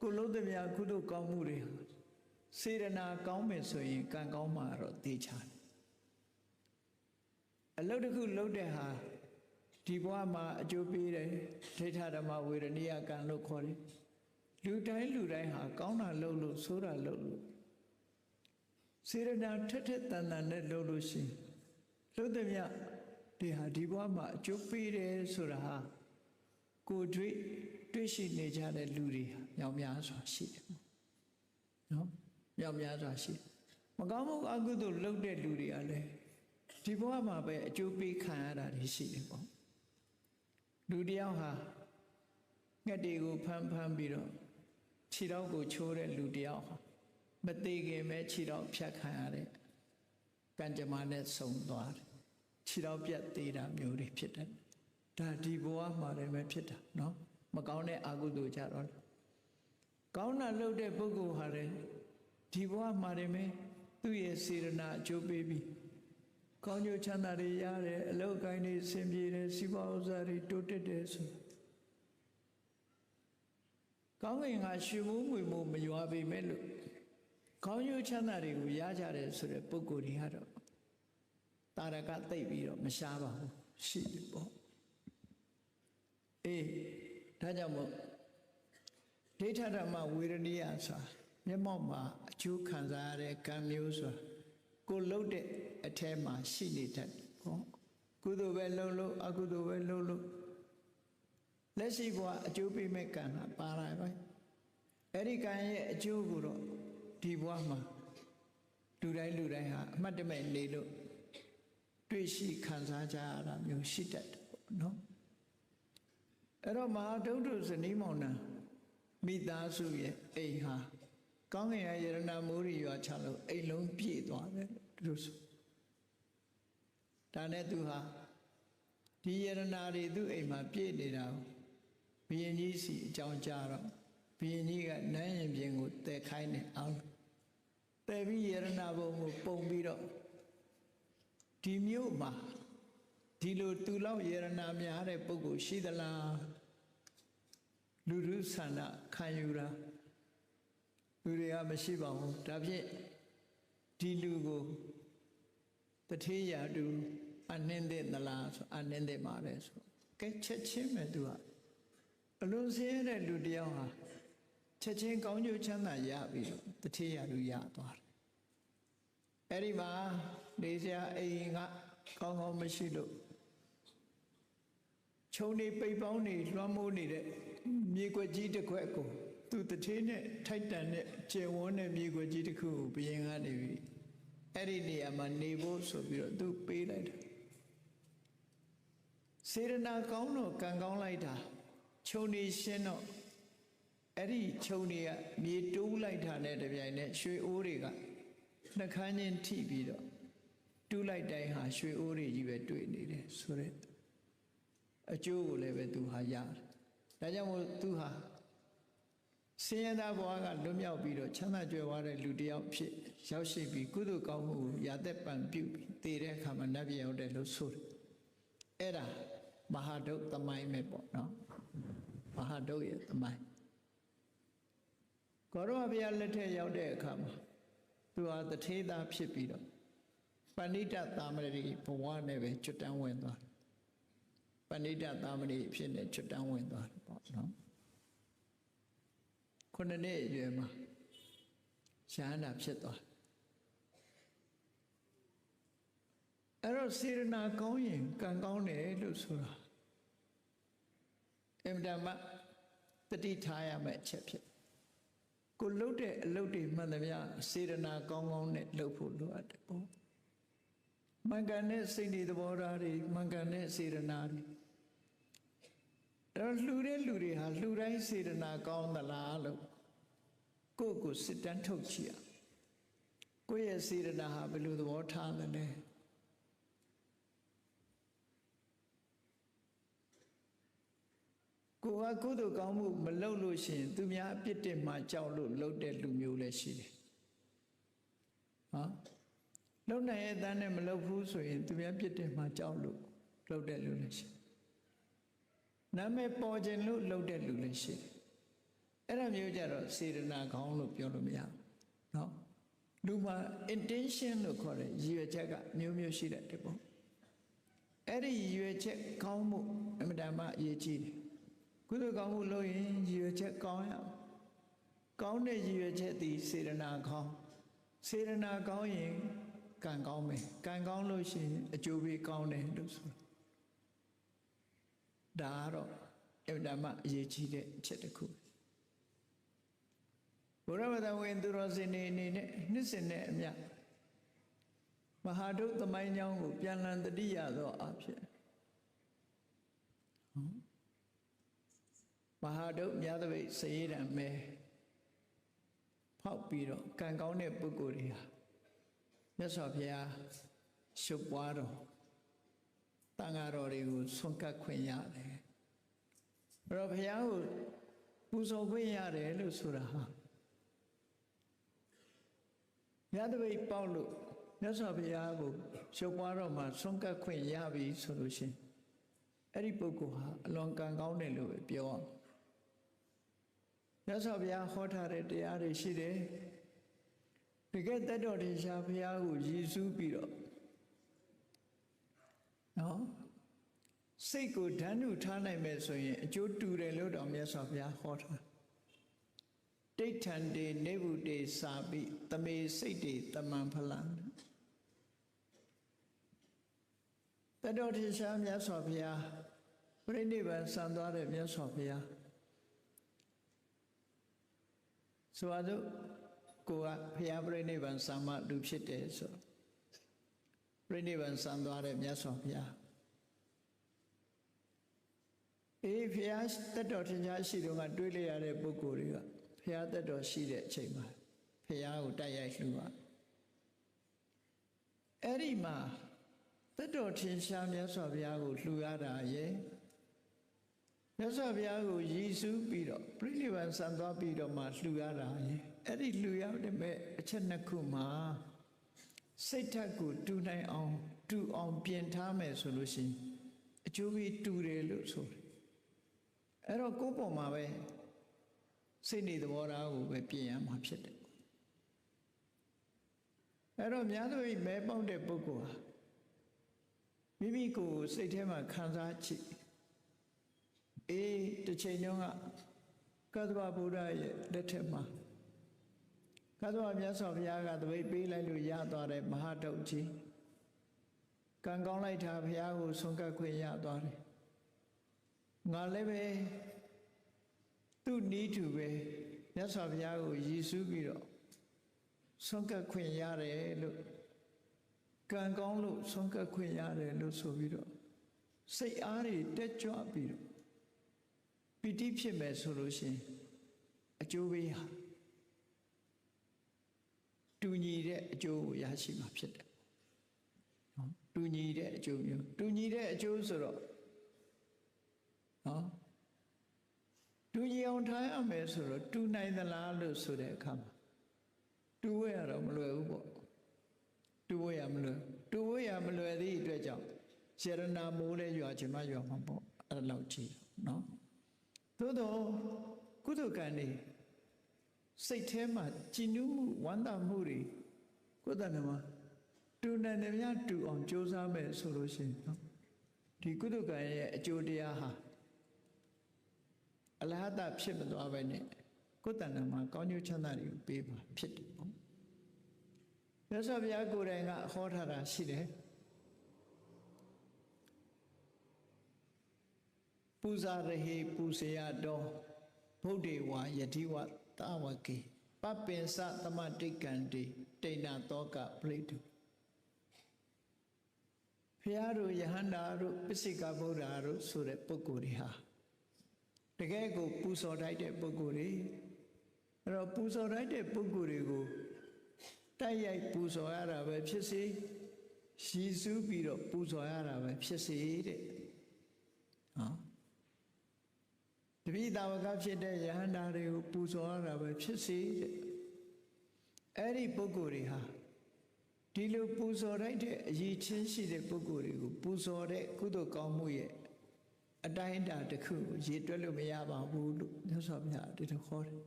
ကိုလုံးသမျှကုသိုလ်ကောင်းမှုတွေဟာစေရနာကောင်းမယ်ဆိုရင်ကံကောင်းမှာတော့သိချတယ်အလုပ်တစ်ခုလုပ်တဲ့ဟာဒီဘဝမှာအကျိုးပေးတယ်ဒိဋ္ဌဓမ္မဝေရဏိယကံလို့ခေါ်တယ်လူတိုင်းလူတိုင်းဟာကောင်းတာလုပ်လို့ဆိုးတာလုပ်လို့စေရနာထက်ထက်တန်တန်နဲ့လုပ်လို့ရှိရင်လုပ်သမျှဒီဟာဒီဘဝမှာအကျိုးပေးတယ်ဆိုတာဟာကိုယ်တွေ့တွေ့ရှိနေကြတဲ့လူတွေဟာ မြောင်များစွာရှိတယ်နော်မြောင်များစွာရှိတယ်မကောင်းမှုအကုသိုလ်လုပ်တဲ့လူတွေကလည်းဒီဘဝမှာပဲအကျိုးပေးခံရတာတွေရှိတယ်ပေါ့လူတယောက်ဟာငှက်တွေကိုဖမ်းဖမ်းပြီးတော့ခြေထောက်ကိုချိုးတဲ့လူတယောက်ဟာမသေးခင်ပဲခြေထောက်ဖြတ်ခံရတဲ့ကံကြမ္မာနဲ့ဆုံသွားတယ်ခြေထောက်ပြတ်သေးတာမျိုးတွေဖြစ်တယ်ဒါဒီဘဝမှာလည်းပဲဖြစ်တာเนาะမကောင်းတဲ့အကုသိုလ်ကြတော့ ကောင်းတာလုပ်တဲ့ပုဂ္ဂိုလ်ဟာလည်းဒီဘဝမှာလည်းပဲသူ့ရဲ့စေရနာအကျိုးပေးပြီးကောင်းကျိုးချမ်းသာတွေရတယ်အလောက်ကိုင်းတွေဆင်ပြေတယ်စီးပွားဥစ္စာတွေတိုးတက်တယ်ဆိုကောင်းကင်ကရွှေမိုးငွေမိုးမရွာပေမဲ့လို့ကောင်းကျိုးချမ်းသာတွေကိုရကြတယ်ဆိုတဲ့ပုဂ္ဂိုလ်တွေကတော့တာရကသိပ်ပြီးတော့မရှားပါဘူးရှိတယ်ပေါ့အေးဒါကြောင့်မို့ ဒိဋ္ဌဓမ္မဝေရဏိယဆိုတာမျက်မှောက်မှာအကျိုးခံစားရတဲ့ကံမျိုးဆိုတာကိုလှုပ်တဲ့အထဲမှာရှိနေတတ်တယ်ပေါ့ကုသိုလ်ပဲလှုပ်လို့အကုသိုလ်ပဲလှုပ်လို့လက်ရှိဘဝအကျိုးပေးမဲ့ကံဟာပါလာပဲအဲ့ဒီကံရဲ့အကျိုးကိုတော့ဒီဘဝမှာလူတိုင်းလူတိုင်းဟာအမှတ်တမဲ့နေလို့တွေ့ရှိခံစားကြရတာမျိုးရှိတတ်တယ်ပေါ့နော်အဲ့တော့မဟာဒုဋ္ဌဇနီးမောင်နှံ မိသားစုရဲ့အိမ်ဟာကောင်းကင်ရဲ့ယရဏမိုးရီရွာချလို့အိမ်လုံးပြည့်သွားတယ်သူဆိုဒါနဲ့သူဟာဒီယရဏတွေသူ့အိမ်မှာပြည့်နေတာကိုဘုရင်ကြီးစီအကြောင်းကြားတော့ဘုရင်ကြီးကနန်းရင်ပြင်ကိုတည်ခိုင်းတယ်အောင်တည်ပြီးယရဏဘုံကိုပုံပြီးတော့ဒီမြို့မှာဒီလိုသူလောက်ယရဏများတဲ့ပုဂ္ဂိုလ်ရှိသလား လူလူဆန္ဒခံယူတာလူတွေကမရှိပါဘူးဒါဖြင့်ဒီလူကိုတထေးရာတူအနှင်းတဲ့သလားဆိုအနှင်းတဲ့မှာလေဆိုကဲချက်ချင်းပဲသူကအလုံးစင်းတဲ့လူတယောက်ဟာချက်ချင်းကောင်းကျိုးချမ်းသာရပြီးတော့တထေးရာတူရသွားတယ်အဲ့ဒီမှာနေစရာအိမ်ကကောင်းကောင်းမရှိလို့ ခြုံနေပိတ်ပေါင်းနေလွှမ်းမိုးနေတဲ့မြေကွက်ကြီးတစ်ခွက်ကိုသူတထေးနဲ့ထိုက်တန်တဲ့ကျေဝန်းတဲ့မြေကွက်ကြီးတစ်ခုကိုဘယင်ကနေပြီးအဲ့ဒီနေရာမှာနေဖို့ဆိုပြီးတော့သူပေးလိုက်တယ်စေရနာကောင်းတော့ကံကောင်းလိုက်တာခြုံနေရှင်းတော့အဲ့ဒီခြုံတွေကမြေတိုးလိုက်တာနဲ့တပြိုင်နက်ရွှေအိုးတွေကနှခမ်းချင်းထိပြီးတော့တူးလိုက်တိုင်းဟာရွှေအိုးတွေကြီးပဲတွေ့နေတယ်ဆိုရက် အကျိုးကိုလည်းပဲသူဟာရတယ်။ဒါကြောင့်မို့သူဟာဆင်းရဲသားဘဝကလွတ်မြောက်ပြီးတော့ချမ်းသာကြွယ်ဝတဲ့လူတစ်ယောက်ဖြစ်ရောက်ရှိပြီးကုသိုလ်ကောင်းမှုကိုရာသက်ပံပြုပြီးတည်တဲ့အခါမှာနတ်ပြည်ရောက်တယ်လို့ဆိုတယ်။အဲ့ဒါမဟာဒုတ်သမိုင်းပဲပေါ့နော်။မဟာဒုတ်ရဲ့သမိုင်းကောရောဘုရားလက်ထက်ရောက်တဲ့အခါမှာသူဟာတထေးသားဖြစ်ပြီးတော့ပဏိတသာမဏေဘဝနဲ့ပဲကျွတ်တန်းဝင်သွားတယ် ပဏိတသာမဏေဖြစ်နေကျွတ်တန်းဝင်သွားတယ်ပေါ့နော်ခုနှစ်နှစ်အရွယ်မှာရှားနာဖြစ်သွားအဲ့တော့စေရနာကောင်းရင်ကံကောင်းတယ်လို့ဆိုတာအင်တမတတိထားရမယ့်အချက်ဖြစ်ကိုလှုပ်တဲ့အလုပ်တွေမှန်သမျှစေရနာကောင်းကောင်းနဲ့လှုပ်ဖို့လိုအပ်တယ်ပေါ့မင်္ဂန်တဲ့စိတ်တွေသဘောထားတွေမင်္ဂန်တဲ့စေရနာတွေ တော့လှူတဲ့လူတွေဟာလှူတိုင်းစေရနာကောင်းသလားလို့ကိုယ့်ကိုစစ်တမ်းထုတ်ကြည့်ရကိုယ့်ရဲ့စေရနာဟာဘယ်လိုသဘောထားသလဲကိုကကုသိုလ်ကောင်းမှုမလုပ်လို့ရှိရင်သူများအပြစ်တင်မှကြောက်လို့လုပ်တဲ့လူမျိုးလည်းရှိတယ်ဟမ်လုံနိုင်ရဲ့အတန်းနဲ့မလုံဘူးဆိုရင်သူများပြစ်တယ်မှကြောက်လို့လှုပ်တဲ့လူလည်းရှိ နာမည်ပေါ်ခြင်းလို့လှုပ်တဲ့လူလည်းရှိ အဲ့ဒါမျိုးကြတော့စေတနာကောင်းလို့ပြောလို့မရဘူးเนาะလူမှာ intention လို့ခေါ်တဲ့ရည်ရွယ်ချက်ကမျိုးမျိုးရှိတဲ့တဲ့ပေါ့အဲ့ဒီရည်ရွယ်ချက်ကောင်းမှုအမှန်တမ်းအရေးကြီးတယ်ကုသိုလ်ကောင်းမှုလုပ်ရင်ရည်ရွယ်ချက်ကောင်းရအောင်ကောင်းတဲ့ရည်ရွယ်ချက်သည်စေတနာကောင်းစေတနာကောင်းရင်ကံကောင်းမယ်ကံကောင်းလို့ရှိရင်အကျိုးပေးကောင်းတယ်လို့ဆိုတာ ဒါကတော့အမှန်တမ်းအရေးကြီးတဲ့အချက်တစ်ခုဘုရားဝတ္တဝင်သူတော်စင်နေအနေနဲ့နှစ်စင်နဲ့အမြမဟာဒုသမိုင်းကြောင်းကိုပြန်လည်တတိယသောအဖြစ်မဟာဒုမြတ်သပိတ်စရေတံမဲဖောက်ပြီးတော့ကံကောင်းတဲ့ပုဂ္ဂိုလ်တွေဟာမြတ်စွာဘုရားရှုပ်ပွားတော် တန်ဃာတော်တွေကိုဆွန့်ကပ်ခွင့်ရတယ်အဲ့တော့ဘုရားကိုပူဇော်ခွင့်ရတယ်လို့ဆိုတာဟာမြတ်တပိတ်ပေါက်လို့မြတ်စွာဘုရားကိုရှုပ်ပွားတော်မှာဆွန့်ကပ်ခွင့်ရပြီဆိုလို့ရှိရင်အဲ့ဒီပုဂ္ဂိုလ်ဟာအလွန်ကံကောင်းတယ်လို့ပဲပြောအောင်မြတ်စွာဘုရားဟောထားတဲ့တရားတွေရှိတယ်တကယ်တတ်တော်တင်ရှားဘုရားကိုရည်စူးပြီးတော့ နော်စိတ်ကိုဓာတ်နုထားနိုင်မယ်ဆိုရင်အကျိုးတူတယ်လို့တော်မြတ်စွာဘုရားဟောထားဒိဋ္ဌံတေနေဗုတေစာပိတမေစိတ်တေတမံဖလံတတ်တော်တင်ရှားမြတ်စွာဘုရားပြိဋိဘံစံသွားတဲ့မြတ်စွာဘုရားဆိုပါတော့ကိုကဘုရားပြိဋိဘံစံမလူဖြစ်တယ်ဆို ပြိဋိဘံစံသွားတဲ့မြတ်စွာဘုရားအေးဘုရားတက်တော်ထင်ရှားရှိတော့ကတွေးလိုက်ရတဲ့ပုဂ္ဂိုလ်တွေကဘုရားတက်တော်ရှိတဲ့အချိန်မှာဘုရားကိုတိုက်ရိုက်လှူပါအဲ့ဒီမှာတက်တော်ထင်ရှားမြတ်စွာဘုရားကိုလှူရတာရဲ့မြတ်စွာဘုရားကိုရည်စူးပြီးတော့ပြိဋိဘံစံသွားပြီးတော့မှလှူရတာရဲ့အဲ့ဒီလှူရတဲ့မဲ့အချက်နှစ်ခုမှာ စိတ်ဓာတ်ကိုတူနိုင်အောင်တူအောင်ပြင်ထားမယ်ဆိုလို့ရှိရင်အကျိုးပေးတူတယ်လို့ဆိုတယ်အဲ့တော့ကိုယ့်ပုံမှာပဲစိတ်နေသဘောထားကိုပဲပြင်ရမှာဖြစ်တယ်အဲ့တော့များသောမဲပေါက်တဲ့ပုဂ္ဂိုလ်ဟာမိမိကိုယ်စိတ်ထဲမှာခံစားချစ်အေးတစ်ချိန်တုန်းကကသဗ္ဗဗုဒ္ဓရဲ့လက်ထက်မှာ ကသဗ္ဗမြတ်စွာဘုရားကတပိတ်ပေးလိုက်လို့ရသွားတဲ့မဟာတုတ်ကြီးကံကောင်းလိုက်တာဘုရားကိုဆုံးကပ်ခွင့်ရသွားတယ်ငါလည်းပဲသူ့နီးတူပဲမြတ်စွာဘုရားကိုရည်စူးပြီးတော့ဆုံးကပ်ခွင့်ရတယ်လို့ကံကောင်းလို့ဆုံးကပ်ခွင့်ရတယ်လို့ဆိုပြီးတော့စိတ်အားတွေတက်ကြွပြီးတော့ပီတိဖြစ်မယ်ဆိုလို့ရှိရင်အကျိုးပေးဟာ တူညီတဲ့အကျိုးကိုရရှိမှာဖြစ်တယ်နော်တူညီတဲ့အကျိုးမျိုးတူညီတဲ့အကျိုးဆိုတော့နော်တူညီအောင်ထားရမယ်ဆိုတော့တူနိုင်သလားလို့ဆိုတဲ့အခါမှာတူဝဲရတော့မလွယ်ဘူးပေါ့တူဝဲရမလွယ်တူဝဲရမလွယ်သည့်အတွက်ကြောင့်ရှရဏမိုးလဲရွာချင်မှရွာမှာပေါ့အဲ့လောက်ကြည့်နော်သို့တော့ကုသကံနေ စိတ်ထဲမှာကြည်နူးမှုဝမ်းသာမှုတွေကိုယ်တဏ္ဍမှာတူနိုင်တယ်များတူအောင်ကြိုးစားမယ်ဆိုလို့ရှိရင်နော်ဒီကုသကံရဲ့အကျိုးတရားဟာအလဟတဖြစ်မသွားပဲနဲ့ကိုယ်တဏ္ဍမှာကောင်းကျိုးချမ်းသာတွေကိုပေးပါဖြစ်တယ်ပေါ့မြတ်စွာဘုရားကိုယ်တိုင်ကဟောထားတာရှိတယ်ပူဇာရဟေပူဇေယတော်ဗုဒ္ဓေဝါယတိဝ တဝကေပပင်စသမတိကံတိတိဏတောကပရိတုဖျားတို့ယဟန္တာတို့ပစ္စိကဗုဒ္ဓတို့ဆိုတဲ့ပုဂ္ဂိုလ်တွေဟာတကယ်ကိုပူဇော်တိုက်တဲ့ပုဂ္ဂိုလ်တွေအဲ့တော့ပူဇော်တိုက်တဲ့ပုဂ္ဂိုလ်တွေကိုတိုက်ရိုက်ပူဇော်ရတာပဲဖြစ်စေရှည်စူးပြီးတော့ပူဇော်ရတာပဲဖြစ်စေတဲ့ဟော တပိသာဝကဖြစ်တဲ့ယဟန္တာတွေကိုပူဇော်ရတာပဲဖြစ်စေတဲ့အဲ့ဒီပုဂ္ဂိုလ်တွေဟာဒီလိုပူဇော်လိုက်တဲ့အရေးချင်းရှိတဲ့ပုဂ္ဂိုလ်တွေကိုပူဇော်တဲ့ကုသိုလ်ကောင်းမှုရဲ့အတိုင်းအတာတစ်ခုကိုရေတွက်လို့မရပါဘူးလို့မြတ်စွာဘုရားဒီလိုခေါ်တယ်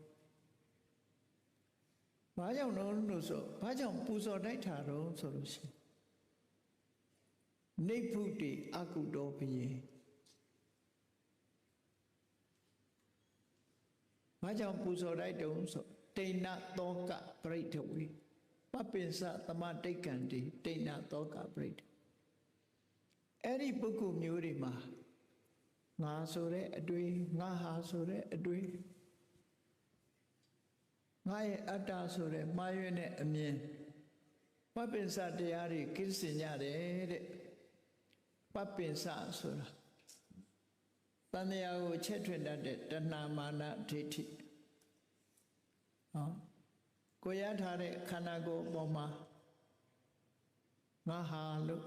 ။ဘာကြောင့်လဲလို့ဆိုဘာကြောင့်ပူဇော်တိုက်တာတော့ဆိုလို့ရှိရင်နေဖုတိအကုတော်ဘုရင် ဘာကြောင့်ပူဇော်တိုက်တုံးဆိုတိဏသောကပရိဒဝေပပ္ပိစသမတိတ်ကံတိတိဏသောကပရိဒအဲ့ဒီပုဂ္ဂိုလ်မျိုးတွေမှာငါဆိုတဲ့အတွေ့ငါဟာဆိုတဲ့အတွေ့ငါရဲ့အတ္တဆိုတဲ့မှားရွံ့တဲ့အမြင်ပပ္ပိစတရားတွေကိစ္စင်ကြတယ်တဲ့ပပ္ပိစဆိုတာ တန်တရားကိုချက်ထွင်တတ်တဲ့တဏမာနဒိဋ္ဌိဟောကိုရထားတဲ့ခန္ဓာကိုယ်အပေါ်မှာငါဟာလို့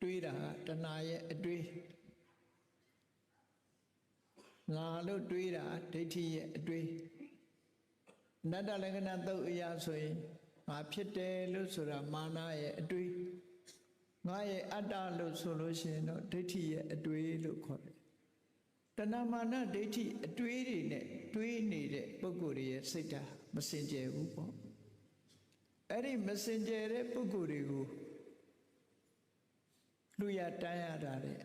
တွေးတာကတဏရဲ့အတွေးငါလို့တွေးတာဒိဋ္ဌိရဲ့အတွေးနတ္တလက္ခဏာသုတ်အရာဆိုရင်ငါဖြစ်တယ်လို့ဆိုတာမာနရဲ့အတွေး ငါရဲ့အတ္တလို့ဆိုလို့ရှိရင်တော့ဒိဋ္ဌိရဲ့အတွေးလို့ခေါ်တယ်တဏမာနဒိဋ္ဌိအတွေးတွေနဲ့တွေးနေတဲ့ပုဂ္ဂိုလ်ရဲ့စိတ်ဓာတ်မစင်ကြယ်ဘူးပေါ့အဲ့ဒီမစင်ကြယ်တဲ့ပုဂ္ဂိုလ်တွေကိုလူရတန်းရတာတဲ့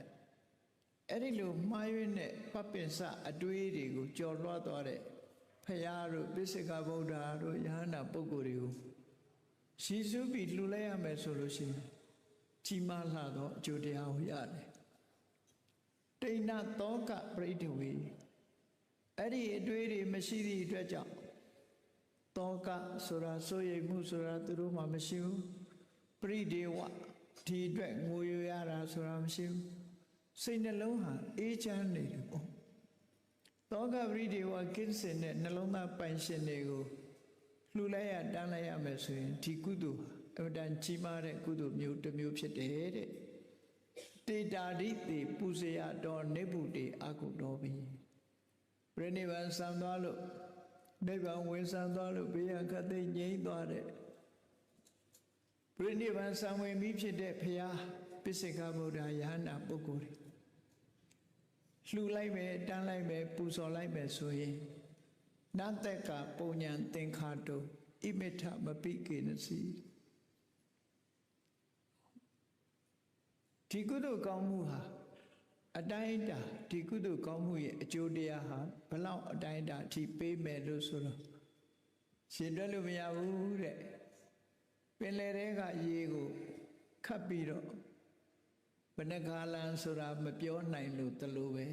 အဲ့ဒီလိုမှားယွင်းတဲ့ပပ္ပင်စအတွေးတွေကိုကြော်လွှားသွားတဲ့ဖရာတို့ပိစိကဗုဒ္ဓတို့ယဟန္တာပုဂ္ဂိုလ်တွေကိုရှီစုပြီးလှူလိုက်ရမယ်ဆိုလို့ရှိရင် ကြီးမားလာတော့အကျိုးတရားကိုရတယ်တိဏသောကပရိဒဝေအဲ့ဒီအတွေးတွေမရှိသည့်အတွက်ကြောင့်သောကဆိုတာစိုးရိမ်မှုဆိုတာသူတို့မှမရှိဘူးပရိဒေဝဒီအတွက်ငိုရရတာဆိုတာမရှိဘူးစိတ်နှလုံးဟာအေးချမ်းနေတယ်ပေါ့သောကပရိဒေဝကိစ္စနဲ့နှလုံးသားပိုင်ရှင်တွေကိုလှူလိုက်ရတန်းလိုက်ရမယ်ဆိုရင်ဒီကုသိုလ် အမတန်ကြီးမားတဲ့ကုသိုလ်မျိုးတစ်မျိုးဖြစ်တယ်တဲ့တေတာဒိတိပူဇေယတော်နေဗုတေအာကုတော်ပြီပြိနိဗ္ဗာန်ဆံသွားလို့နိဗ္ဗာန်ဝင်ဆံသွားလို့ဘေးရန်ခတ်သိငြိမ့်သွားတဲ့ပြိနိဗ္ဗာန်ဆံဝင်ပြီးဖြစ်တဲ့ဖရာပိစိကဗုဒ္ဓယဟန္တာပုဂ္ဂိုလ်တွေလှူလိုက်မယ်တန်းလိုက်မယ်ပူဇော်လိုက်မယ်ဆိုရင်နတ္တကပုံညာသင်္ခါတုဣမိထမပိကေနစီ ဒီကုသိုလ်ကောင်းမှုဟာအတိုင်းအတာဒီကုသိုလ်ကောင်းမှုရဲ့အကျိုးတရားဟာဘလောက်အတိုင်းအတာအထိပေးမယ်လို့ဆိုတော့ရှင်တွက်လို့မရဘူးတဲ့ပင်လယ်ထဲကရေကိုခတ်ပြီးတော့ဘယ်နှခါလန်ဆိုတာမပြောနိုင်လို့တလို့ပဲ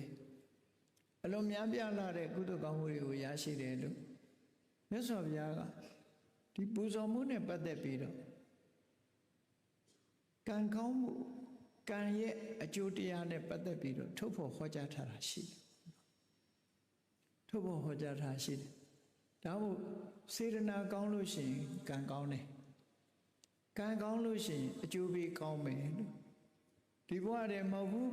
အလုံးများပြားလာတဲ့ကုသိုလ်ကောင်းမှုတွေကိုရရှိတယ်လို့မြတ်စွာဘုရားကဒီပူဇော်မှုနဲ့ပတ်သက်ပြီးတော့ကံကောင်းမှု ကံရဲ့အကျိုးတရားနဲ့ပတ်သက်ပြီးတော့ထုတ်ဖို့ဟောကြားထားတာရှိတယ်ထုတ်ဖို့ဟောကြားထားရှိတယ်ဒါမို့စေတနာကောင်းလို့ရှိရင်ကံကောင်းတယ်ကံကောင်းလို့ရှိရင်အကျိုးပေးကောင်းမယ်လို့ဒီဘဝတည်းမဟုတ်ဘူး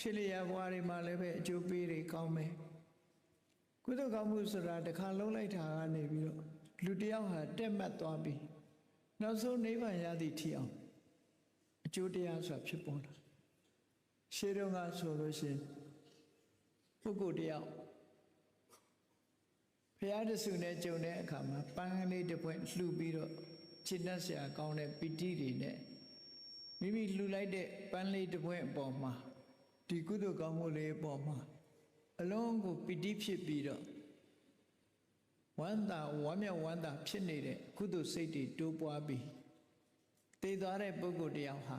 ဖြစ်လျက်ဘဝတွေမှာလည်းပဲအကျိုးပေးတွေကောင်းမယ်ကုသိုလ်ကောင်းမှုဆိုတာတစ်ခါလုံးလိုက်တာကနေပြီးတော့လူတယောက်ဟာတက်မှတ်သွားပြီးနောက်ဆုံးနိဗ္ဗာန်ရသည့်ထီအောင် အကျိုးတရားဆိုတာဖြစ်ပေါ်လာရှေးတုန်းကဆိုလို့ရှိရင်ပုဂ္ဂိုလ်တယောက်ဘုရားတဆူနဲ့ကြုံတဲ့အခါမှာပန်းကလေးတစ်ပွင့်လှူပြီးတော့ခြေနှက်ဆရာကောင်းတဲ့ပီတိတွေနဲ့မိမိလှူလိုက်တဲ့ပန်းလေးတစ်ပွင့်အပေါ်မှာဒီကုသိုလ်ကောင်းမှုလေးအပေါ်မှာအလုံးကိုပီတိဖြစ်ပြီးတော့ဝမ်းသာဝမ်းမြောက်ဝမ်းသာဖြစ်နေတဲ့ကုသိုလ်စိတ်တွေတိုးပွားပြီး တည်သွားတဲ့ပုဂ္ဂိုလ်တယောက်ဟာ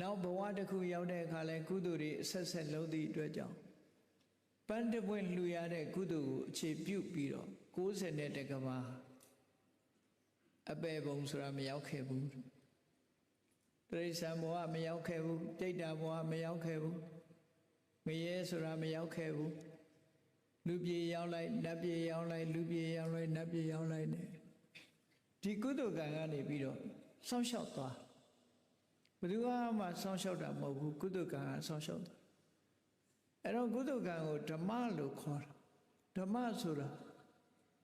နောက်ဘဝတစ်ခုရောက်တဲ့အခါလဲကုသိုလ်တွေအဆက်ဆက်လုံးသည့်အတွက်ကြောင့်ပန်းတပွင့်လှူရတဲ့ကုသိုလ်ကိုအခြေပြုပြီးတော့60နဲ့တကဘာအပေဘုံဆိုတာမရောက်ခဲ့ဘူးတရိษံဘဝမရောက်ခဲ့ဘူးတိတ်တာဘဝမရောက်ခဲ့ဘူးငရဲဆိုတာမရောက်ခဲ့ဘူးလူပြေရောက်လိုက်နတ်ပြေရောက်လိုက်လူပြေရောက်လိုက်နတ်ပြေရောက်လိုက်နဲ့ဒီကုသိုလ်ကံကနေပြီးတော့ စောင့်ရှောက်သွားဘယ်သူမှစောင့်ရှောက်တာမဟုတ်ဘူးကုသိုလ်ကံကစောင့်ရှောက်တာအဲ့တော့ကုသိုလ်ကံကိုဓမ္မလို့ခေါ်တာဓမ္မဆိုတာ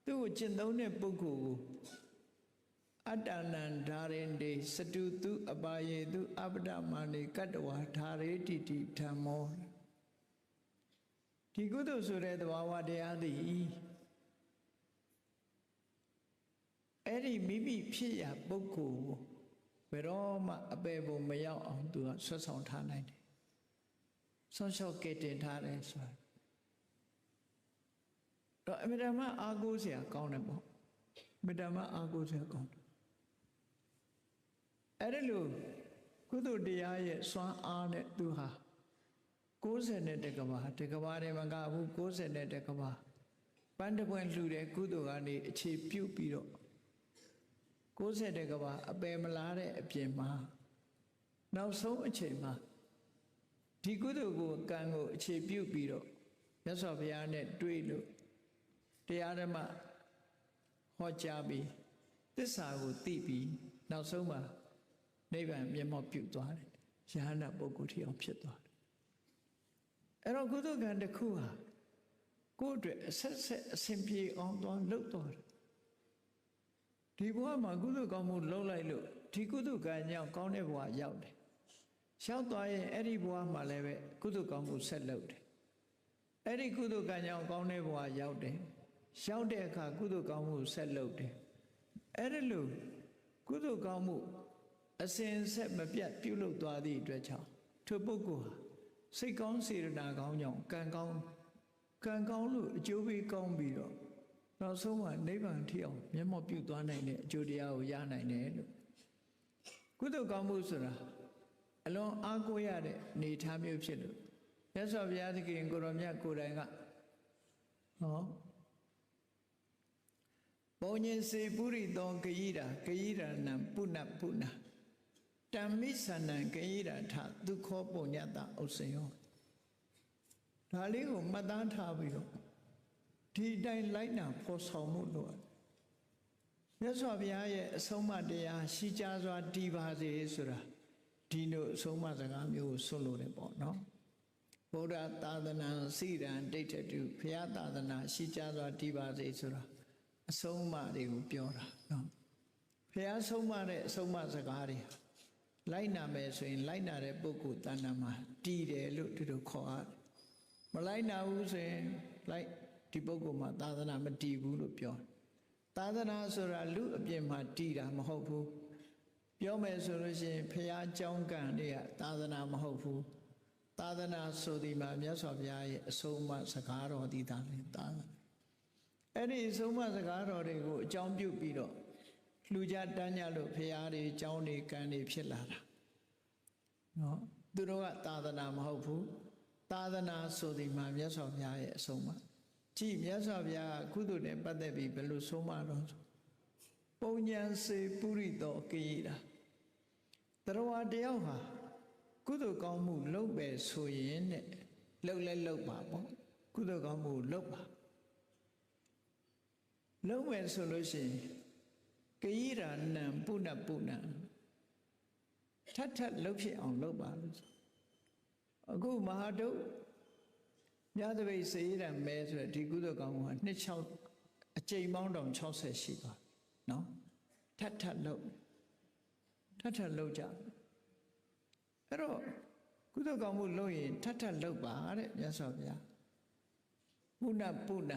သူ့ကိုကျင့်သုံးတဲ့ပုဂ္ဂိုလ်ကိုအတ္တနံဓာရင်တေစတုတုအပါယေတုအပ္ပဒမာနေကတ္တဝါဓာရေတိတိဓမ္မောဒီကုသိုလ်ဆိုတဲ့သဘာဝတရားသည် အဲ့ဒီမိမိဖြစ်ရာပုဂ္ဂိုလ်ကိုဘယ်တော့မှအပေပုံမရောက်အောင်သူကဆွတ်ဆောင်ထားနိုင်တယ်။ဆောင်းလျှောက်ကဲတင်ထားတယ်ဆိုတာတော့အမြဲတမ်းအာကိုးစရာကောင်းတယ်ပေါ့။အမြဲတမ်းအာကိုးစရာကောင်းတယ်။အဲ့ဒါလို့ကုသိုလ်တရားရဲ့စွမ်းအားနဲ့သူဟာ60နဲ့တကဘာတကဘာတွေမကဘူး60နဲ့တကဘာပန်းတပွင့်လှူတဲ့ကုသိုလ်ကနေအခြေပြုတ်ပြီးတော့ 60တကဘာအပယ်မလားတဲ့အပြင်မှာနောက်ဆုံးအချိန်မှာဒီကုသိုလ်ကိုကံကိုအခြေပြုတ်ပြီးတော့မြတ်စွာဘုရားနဲ့တွေ့လို့တရားဓမ္မဟောကြားပြီးသစ္စာကိုသိပြီးနောက်ဆုံးမှာနိဗ္ဗာန်မျက်မှောက်ပြုသွားတယ်ယဟန္တာပုဂ္ဂိုလ်ထီအောင်ဖြစ်သွားတယ်အဲ့တော့ကုသိုလ်ကံတစ်ခုဟာကိုယ့်အတွက်အဆက်ဆက်အစဉ်ပြေအောင်သွားလှုပ်သွားတယ် ဒီဘဝမှာကုသိုလ်ကောင်းမှုလှုပ်လိုက်လို့ဒီကုသိုလ်ကံကြောင့်ကောင်းတဲ့ဘဝရောက်တယ်ရောက်သွားရင်အဲ့ဒီဘဝမှာလည်းပဲကုသိုလ်ကောင်းမှုဆက်လုပ်တယ်အဲ့ဒီကုသိုလ်ကံကြောင့်ကောင်းတဲ့ဘဝရောက်တယ်ရောက်တဲ့အခါကုသိုလ်ကောင်းမှုဆက်လုပ်တယ်အဲ့ဒါလို့ကုသိုလ်ကောင်းမှုအစဉ်ဆက်မပြတ်ပြုလုပ်သွားသည့်အတွက်ကြောင့်ထိုပုဂ္ဂိုလ်ဟာစိတ်ကောင်းစေတနာကောင်းကြောင့်ကံကောင်းကံကောင်းလို့အကျိုးပေးကောင်းပြီးတော့ နောက်ဆုံးမှာနိဗ္ဗာန်ထိအောင်မျက်မှောက်ပြုသွားနိုင်တဲ့အကျိုးတရားကိုရနိုင်တယ်လို့ကုသိုလ်ကောင်းမှုဆိုတာအလွန်အားကိုးရတဲ့နေထားမျိုးဖြစ်လို့မြတ်စွာဘုရားသခင်ကိုရောမြတ်ကိုယ်တိုင်ကဟောပုံညင်စေပုရိသောဂယိရာဂယိရာနံပုဏ္ဏပုဏ္ဏတမ္မိသဏံဂယိရာထဒုခောပုံညတဥစ္စယောဒါလေးကိုမှတ်သားထားပြီးတော့ ဒီတိုင်းလိုက်နာဖော်ဆောင်မှုလို့မြတ်စွာဘုရားရဲ့အဆုံးအမတရားရှိကြစွာတည်ပါစေဆိုတာဒီလိုအဆုံးအမစကားမျိုးကိုဆွလို့တယ်ပေါ့နော်ဗုဒ္ဓသာသနာစိရန်ဒိဋ္ဌတုဘုရားသာသနာရှိကြစွာတည်ပါစေဆိုတာအဆုံးအမတွေကိုပြောတာနော်ဘုရားဆုံးမတဲ့အဆုံးအမစကားတွေလိုက်နာမယ်ဆိုရင် လိုက်နာတဲ့ပုဂ္ဂိုလ်တဏ္ဍာမှာတည်တယ်လို့ဒီလိုခေါ်ရတယ်မလိုက်နာဘူးဆိုရင်လိုက် ဒီပုဂ္ဂိုလ်မှာသာသနာမတည်ဘူးလို့ပြောသာသနာဆိုတာလူအပြင်မှာတည်တာမဟုတ်ဘူးပြောမယ်ဆိုလို့ရှိရင်ဖရာကြောင်းကံတွေကသာသနာမဟုတ်ဘူးသာသနာဆိုဒီမှာမြတ်စွာဘုရားရဲ့အဆုံးအမစကားတော်ဒီသာလင်သာသနာအဲ့ဒီအဆုံးအမစကားတော်တွေကိုအကြောင်းပြုပြီးတော့လှူကြတန်းကြလို့ဖရာတွေကြောင်းတွေကံတွေဖြစ်လာတာနော်သူတို့ကသာသနာမဟုတ်ဘူးသာသနာဆိုဒီမှာမြတ်စွာဘုရားရဲ့အဆုံးအမ ကြည့်မြတ်စွာဘုရားကုသိုလ်နဲ့ပတ်သက်ပြီးဘယ်လိုဆုံးမတော့ပုံညာစေပုရိသောကိယတာတရဝတယောက်ဟာကုသိုလ်ကောင်းမှုလုပ်ပဲဆိုရင်နဲ့လုပ်လဲလုပ်ပါပေါ့ကုသိုလ်ကောင်းမှုလုပ်ပါလုပ်မယ်ဆိုလို့ရှိရင်ကိယရာနံပုဏ္ဏပုဏ္ဏထပ်ထပ်လုပ်ဖြစ်အောင်လုပ်ပါလို့အခုမဟာတုတ် မြတ်တပိတ်စေရံမဲဆိုတဲ့ဒီကုသိုလ်ကောင်းမှုကနှစ်6အကြိမ်ပေါင်းတောင်60ရှိသွားနော်ထပ်ထပ်လုပ်ထပ်ထပ်လုပ်ကြအဲ့တော့ကုသိုလ်ကောင်းမှုလုပ်ရင်ထပ်ထပ်လုပ်ပါတဲ့မြတ်စွာဘုရားပုဏ္ဏပုဏ္ဏ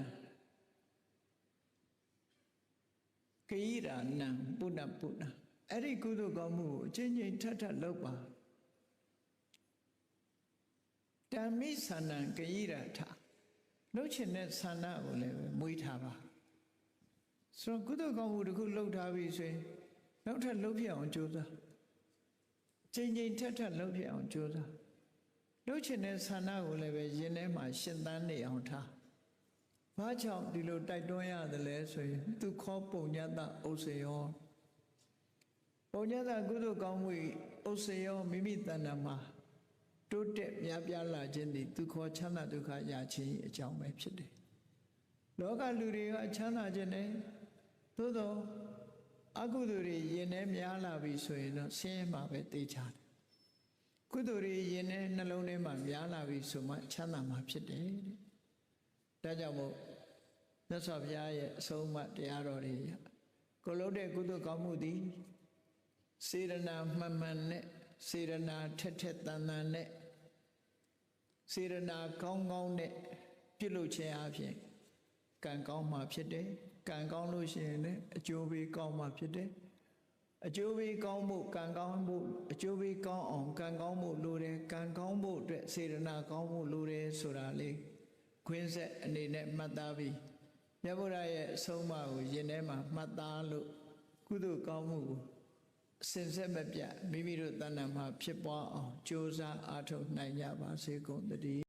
ကိရာနံပုဏ္ဏပုဏ္ဏအဲ့ဒီကုသိုလ်ကောင်းမှုကိုအချင်းချင်းထပ်ထပ်လုပ်ပါ တမ္မိသန္နံဂယိရထလှုပ်ချင်တဲ့ဆန္ဒကိုလည်းပဲမွေးထားပါဆိုတော့ကုသိုလ်ကောင်းမှုတစ်ခုလှုပ်ထားပြီဆိုရင်နောက်ထပ်လှုပ်ပြအောင်ကြိုးစားချိန်ချိန်ထက်ထက်လှုပ်ပြအောင်ကြိုးစားလှုပ်ချင်တဲ့ဆန္ဒကိုလည်းပဲရင်ထဲမှာရှင်သန်နေအောင်ထားဘာကြောင့်ဒီလိုတိုက်တွန်းရတယ်လဲဆိုရင်သူခေါ်ပုံညတဥစ္စေယောပုံညတကုသိုလ်ကောင်းမှုဥစ္စေယောမိမိတဏ္ဍာမှာ တိုးတက်များပြားလာခြင်းသည်သူခေါ်ချမ်းသာဒုက္ခရခြင်းအကြောင်းပဲဖြစ်တယ်။လောကလူတွေကချမ်းသာခြင်းနဲ့သို့သောအကုသိုလ်တွေရင်ထဲများလာပြီဆိုရင်တော့ဆင်းရဲမှာပဲသိချတယ်။ကုသိုလ်တွေရင်ထဲနှလုံးထဲမှာများလာပြီဆိုမှချမ်းသာမှာဖြစ်တယ်တဲ့။ဒါကြောင့်မို့မြတ်စွာဘုရားရဲ့အဆုံးအမတရားတော်တွေကိုလုံးတဲ့ကုသိုလ်ကောင်းမှုသည်စေရနာမှန်မှန်နဲ့ စေရနာထက်ထက်တန်တန်နဲ့စေရနာကောင်းကောင်းနဲ့ပြုလုပ်ခြင်းအပြင်ကံကောင်းမှဖြစ်တယ်ကံကောင်းလို့ရှိရင်လည်းအကျိုးပေးကောင်းမှဖြစ်တယ်အကျိုးပေးကောင်းမှုကံကောင်းမှုအကျိုးပေးကောင်းအောင်ကံကောင်းမှုလိုတယ်ကံကောင်းမှုအတွက်စေရနာကောင်းမှုလိုတယ်ဆိုတာလေးခွင်းဆက်အနေနဲ့မှတ်သားပြီးမြတ်ဗုဒ္ဓရဲ့အဆုံးအမကိုယင်ထဲမှာမှတ်သားလို့ကုသိုလ်ကောင်းမှုကို စင်ဆက်မပြတ်မိမိတို့တဏ္ဍာမှာဖြစ်ပွားအောင်ကြိုးစားအားထုတ်နိုင်ကြပါစေကုန်သတည်း